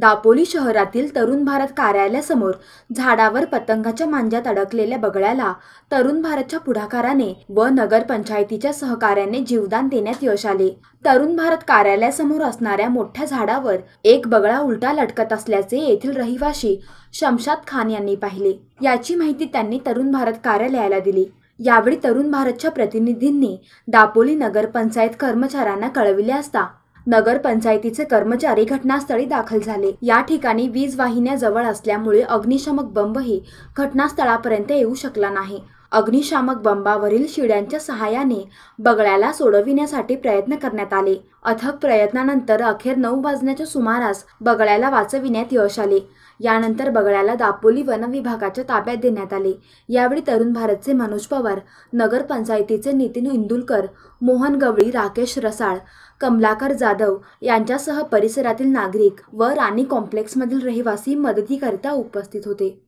दापोली शहरातील तरुण भारत कार्यालयासमोर झाडावर पतंगाच्या मांज्यात अडकलेल्या बगळ्याला तरुण भारतच्या पुढाकाराने व नगरपंचायतीच्या सहकार्याने जीवदान देण्यात यश आले. तरुण भारत कार्यालयासमोर असणाऱ्या मोठ्या झाडावर एक बगळा उलटा लटकत असल्याचे येथील रहिवाशी शमशाद खान यांनी पाहिले. याची माहिती त्यांनी तरुण भारत कार्यालयाला दिली. यावेळी तरुण भारतच्या प्रतिनिधींनी दापोली नगरपंचायत कर्मचाऱ्यांना कळविले असता नगरपंचायतीचे कर्मचारी घटनास्थळी दाखल झाले. या ठिकाणी वीज वाहिन्या जवळ असल्यामुळे अग्निशमक बंबही घटनास्थळापर्यंत येऊ शकला नाही. अग्निशामक बंबावरील शिड्यांच्या सहाय्याने बगळ्याला सोडविण्यासाठी प्रयत्न करण्यात आले. अथक प्रयत्नानंतर अखेर नऊ वाजण्याच्या सुमारास बगळ्याला वाचविण्यात यश आले. यानंतर बगळ्याला दापोली वन विभागाच्या ताब्यात देण्यात आले. यावेळी तरुण भारतचे मनोज पवार नगरपंचायतीचे नितीन इंदुलकर मोहन गवळी राकेश रसाळ कमलाकर जाधव यांच्यासह परिसरातील नागरिक व राणी कॉम्प्लेक्समधील रहिवासी मदतीकरिता उपस्थित होते.